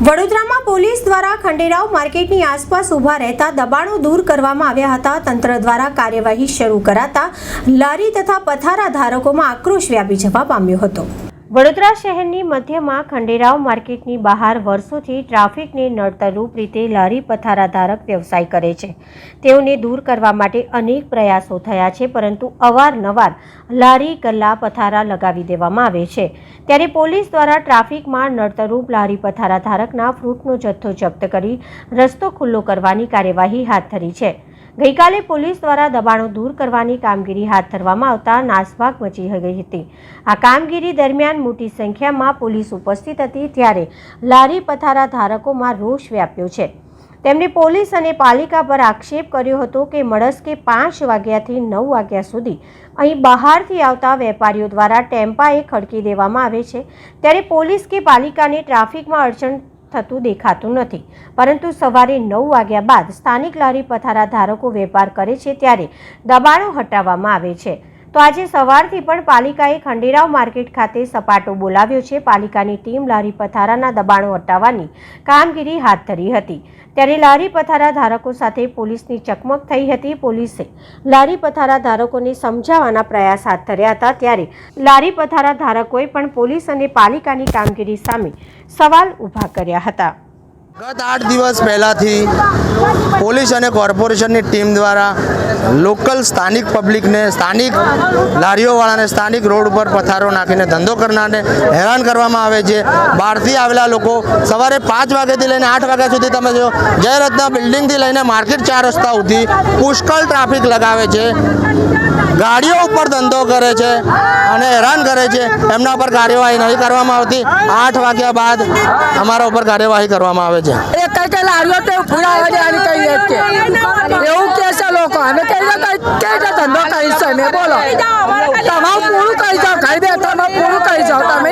વડોદરામાં પોલીસ દ્વારા ખંડેરાવ માર્કેટની આસપાસ ઊભા રહેતા દબાણો દૂર કરવામાં આવ્યા હતા. તંત્ર દ્વારા કાર્યવાહી શરૂ કરાતા લારી તથા પથારા ધારકોમાં આક્રોશ વ્યાપી જવા પામ્યો હતો. વડોદરા શહેરની મધ્યમાં ખંડેરાવ માર્કેટની બહાર વર્ષોથી ટ્રાફિકને નડતરરૂપ રીતે લારી પથારા ધારક વ્યવસાય કરે છે. તેઓને દૂર કરવા માટે અનેક પ્રયાસો થયા છે, પરંતુ અવારનવાર લારી, ગલ્લા, પથારા લગાવી દેવામાં આવે છે. ત્યારે પોલીસ દ્વારા ટ્રાફિકમાં નડતરરૂપ લારી પથારા ધારકના ફ્રૂટનો જથ્થો જપ્ત કરી રસ્તો ખુલ્લો કરવાની કાર્યવાહી હાથ ધરી છે. ગઈકાલે પોલીસ દ્વારા દબાણો દૂર કરવાની કામગીરી હાથ ધરવામાં આવતા નાસભાગ મચી ગઈ હતી. આ કામગીરી દરમિયાન મોટી સંખ્યામાં પોલીસ ઉપસ્થિત હતી ત્યારે લારી પથારા ધારકોમાં રોષ વ્યાપ્યો છે. તેમણે પોલીસ અને પાલિકા પર આક્ષેપ કર્યો હતો કે મળસ્કે પાંચ વાગ્યાથી નવ વાગ્યા સુધી અહીં બહારથી આવતા વેપારીઓ દ્વારા ટેમ્પાએ ખડકી દેવામાં આવે છે. ત્યારે પોલીસ કે પાલિકાને ટ્રાફિકમાં અડચણ થતું દેખાતું નથી. પરંતુ સવારે નવ વાગ્યા બાદ સ્થાનિક લારી પથારા ધારકો વેપાર કરે છે ત્યારે દબાણો હટાવવામાં આવે છે. તો આજે સવારથી પણ પાલિકાએ ખંડેરાવ માર્કેટ ખાતે સપાટો બોલાવ્યો છે. પાલિકાની ટીમ લારી પથારાના દબાણો હટાવવાની કામગીરી હાથ ધરી હતી. ત્યારે લારી પથારા ધારકો સાથે પોલીસની ચકમક થઈ હતી. પોલીસે લારી પથારા ધારકોને સમજાવવાના પ્રયાસ હાથ ધર્યા હતા. ત્યારે લારી પથારા ધારકોએ પણ પોલીસ અને પાલિકાની કામગીરી સામે સવાલ ઊભા કર્યા હતા. ગત આઠ દિવસ પહેલાંથી પોલીસ અને કોર્પોરેશનની ટીમ દ્વારા લોકલ સ્થાનિક પબ્લિકને સ્થાનિક લારીઓવાળાને સ્થાનિક રોડ ઉપર પથારો નાખીને ધંધો કરનારને હેરાન કરવામાં આવે છે. બહારથી આવેલા લોકો સવારે પાંચ વાગ્યાથી લઈને આઠ વાગ્યા સુધી તમે જો જયરત્ના બિલ્ડિંગથી લઈને માર્કેટ ચાર રસ્તા સુધી પુષ્કળ ટ્રાફિક લગાવે છે. ગાડીઓ ઉપર ધંધો કરે છે અને હેરાન કરે છે. એમના પર કાર્યવાહી નહીં કરવામાં આવતી. આઠ વાગ્યા બાદ અમારા ઉપર કાર્યવાહી કરવામાં આવે છે. એ કઈ કઈ લારીઓ તે પૂરા આવે છે અને કઈ એક કે? એવું કે છે લોકો. અમે કઈ કઈ કઈ ધંધો કરીશું અમે બોલો. તમારું પૂરું કરી જાઓ ઘર બે તમે પૂરું કરી જાઓ, તમે